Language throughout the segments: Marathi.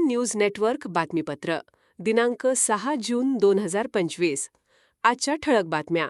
एन न्यूज नेटवर्क बातमीपत्र दिनांक सहा जून दोन हजार पंचवीस. आजच्या ठळक बातम्या.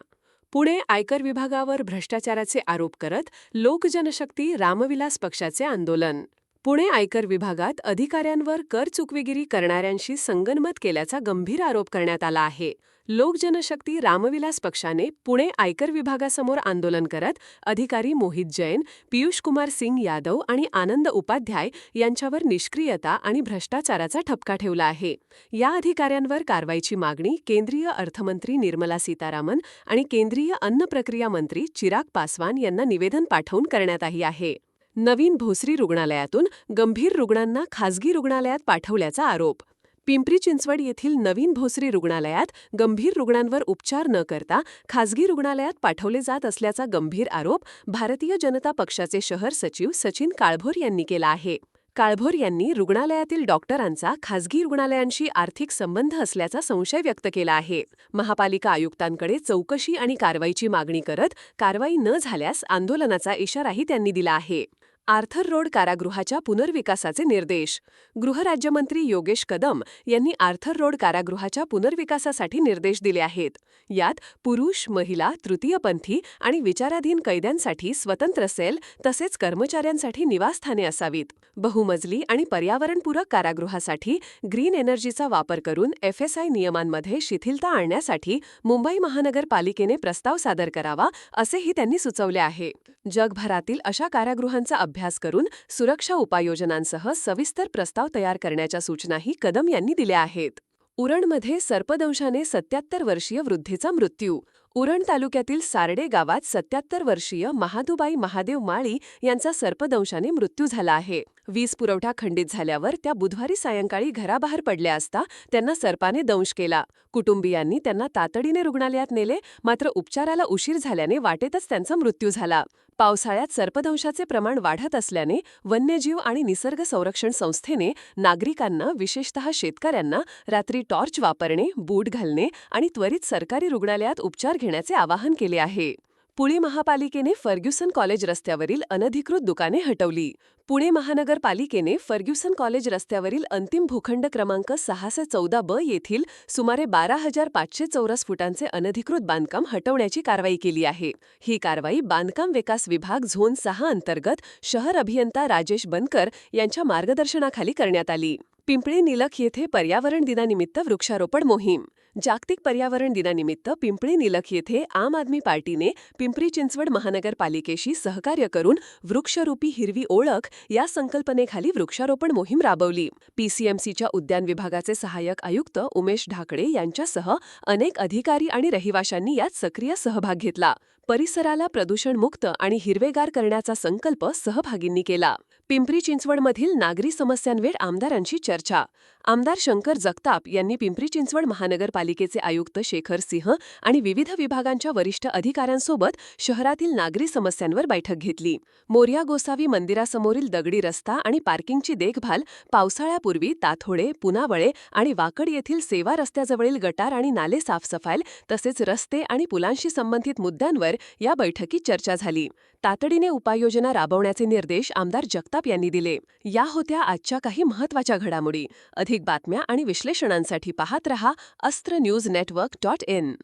पुणे आयकर विभागावर भ्रष्टाचाराचे आरोप करत लोकजनशक्ती रामविलास पक्षाचे आंदोलन. पुणे आयकर विभागात अधिकाऱ्यांवर कर चुकवेगिरी करणाऱ्यांशी संगनमत केल्याचा गंभीर आरोप करण्यात आला आहे. लोकजनशक्ती रामविलास पक्षाने पुणे आयकर विभागासमोर आंदोलन करत अधिकारी मोहित जैन पियुष कुमार सिंग यादव आणि आनंद उपाध्याय यांच्यावर निष्क्रियता आणि भ्रष्टाचाराचा ठपका ठेवला आहे. या अधिकाऱ्यांवर कारवाईची मागणी केंद्रीय अर्थमंत्री निर्मला सीतारामन आणि केंद्रीय अन्न प्रक्रिया मंत्री चिराग पासवान यांना निवेदन पाठवून करण्यात आली आहे. नवीन भोसरी रुग्णालयातून गंभीर रुग्णांना खासगी रुग्णालयात पाठवल्याचा आरोप. पिंपरी चिंचवड येथील नवीन भोसरी रुग्णालयात गंभीर रुग्णांवर उपचार न करता खासगी रुग्णालयात पाठवले जात असल्याचा गंभीर आरोप भारतीय जनता पक्षाचे शहर सचिव सचिन काळभोर यांनी केला आहे. काळभोर यांनी रुग्णालयातील डॉक्टरांचा खासगी रुग्णालयांशी आर्थिक संबंध असल्याचा संशय व्यक्त केला आहे. महापालिका आयुक्तांकडे चौकशी आणि कारवाईची मागणी करत कारवाई न झाल्यास आंदोलनाचा इशाराही त्यांनी दिला आहे. आर्थर रोड कारागृहाच्या पुनर्विकासाचे निर्देश. गृहराज्यमंत्री योगेश कदम यांनी आर्थर रोड कारागृहाच्या पुनर्विकासासाठी निर्देश दिले आहेत. यात पुरुष महिला तृतीयपंथी आणि विचाराधीन कैद्यांसाठी स्वतंत्र सेल तसेच कर्मचाऱ्यांसाठी निवासस्थाने असावीत. बहुमजली आणि पर्यावरणपूरक कारागृहासाठी ग्रीन एनर्जीचा वापर करून एफएसआय नियमांमध्ये शिथिलता आणण्यासाठी मुंबई महानगरपालिकेने प्रस्ताव सादर करावा असेही त्यांनी सुचवले आहे. जगभरातील अशा कारागृहांचा अभ्यास करून सुरक्षा उपाययोजनांसह सविस्तर प्रस्ताव तयार करण्याच्या सूचनाही कदम यांनी दिल्या आहेत. उरणमध्ये सर्पदंशाने सत्याहत्तर वर्षीय वृद्धीचा मृत्यू उरण तालुक्यातील सारडे गावात सत्याहत्तर वर्षीय महादुबाई महादेव माळी यांचा सर्पदंशाने मृत्यू झाला आहे. वीज पुरवठा खंडित झाल्यावर त्या बुधवारी सायंकाळी घराबाहेर पडल्या असता त्यांना सर्पाने दंश केला. कुटुंबियांनी त्यांना तातडीने रुग्णालयात नेले मात्र उपचाराला उशीर झाल्याने वाटेतच त्यांचा मृत्यू झाला. पावसाळ्यात सर्पदंशाचे प्रमाण वाढत असल्याने वन्यजीव आणि निसर्ग संरक्षण संस्थेने नागरिकांना विशेषतः शेतकऱ्यांना रात्री टॉर्च वापरणे बूट घालणे आणि त्वरित सरकारी रुग्णालयात उपचार घेण्याचे आवाहन केले आहे. पुणे महापालिकेने फर्ग्युसन कॉलेज रस्त्यावरील अनधिकृत दुकाने हटवली. पुणे महानगरपालिकेने फर्ग्युसन कॉलेज रस्त्यावरील अंतिम भूखंड क्रमांक सहाशे चौदा ब येथील सुमारे बारा हजार पाचशे चौरस फुटांचे अनधिकृत बांधकाम हटवण्याची कारवाई केली आहे. ही कारवाई बांधकाम विकास विभाग झोन सहा अंतर्गत शहर अभियंता राजेश बनकर यांच्या मार्गदर्शनाखाली करण्यात आली. पिंपळी निलख येथे पर्यावरण दिनानिमित्त वृक्षारोपण मोहीम. जागतिक पर्यावरण दिनानिमित्त पिंपळी निलख येथे आम आदमी पार्टीने पिंपरी चिंचवड महानगरपालिकेशी सहकार्य करून वृक्षरूपी हिरवी ओळख या संकल्पनेखाली वृक्षारोपण मोहीम राबवली. पीसीएमसीच्या उद्यान विभागाचे सहाय्यक आयुक्त उमेश ढाकळे यांच्यासह अनेक अधिकारी आणि रहिवाशांनी यात सक्रिय सहभाग घेतला. परिसराला प्रदूषणमुक्त आणि हिरवेगार करण्याचा संकल्प सहभागींनी केला. पिंपरी चिंचवडमधील नागरी समस्यांवेळ आमदारांची चर्चा. आमदार शंकर जगताप यांनी पिंपरी चिंचवड महानगरपालिकेचे आयुक्त शेखर सिंह आणि विविध विभागांच्या वरिष्ठ अधिकाऱ्यांसोबत शहरातील नागरी समस्यांवर बैठक घेतली. मोर्या गोसावी मंदिरासमोरील दगडी रस्ता आणि पार्किंगची देखभाल पावसाळ्यापूर्वी ताथोडे पुनावळे आणि वाकड येथील सेवा रस्त्याजवळील गटार आणि नाले साफसफाई तसेच रस्ते आणि पुलांशी संबंधित मुद्द्यांवर या बैठकीत चर्चा झाली. तातडीने उपाययोजना राबवण्याचे निर्देश आमदार जगताप यांनी दिले. या होत्या आजच्या काही महत्त्वाच्या घडामोडी. अधिक बातम्या आणि विश्लेषणांसाठी पाहत रहा अस्त्र न्यूज नेटवर्क डॉट इन.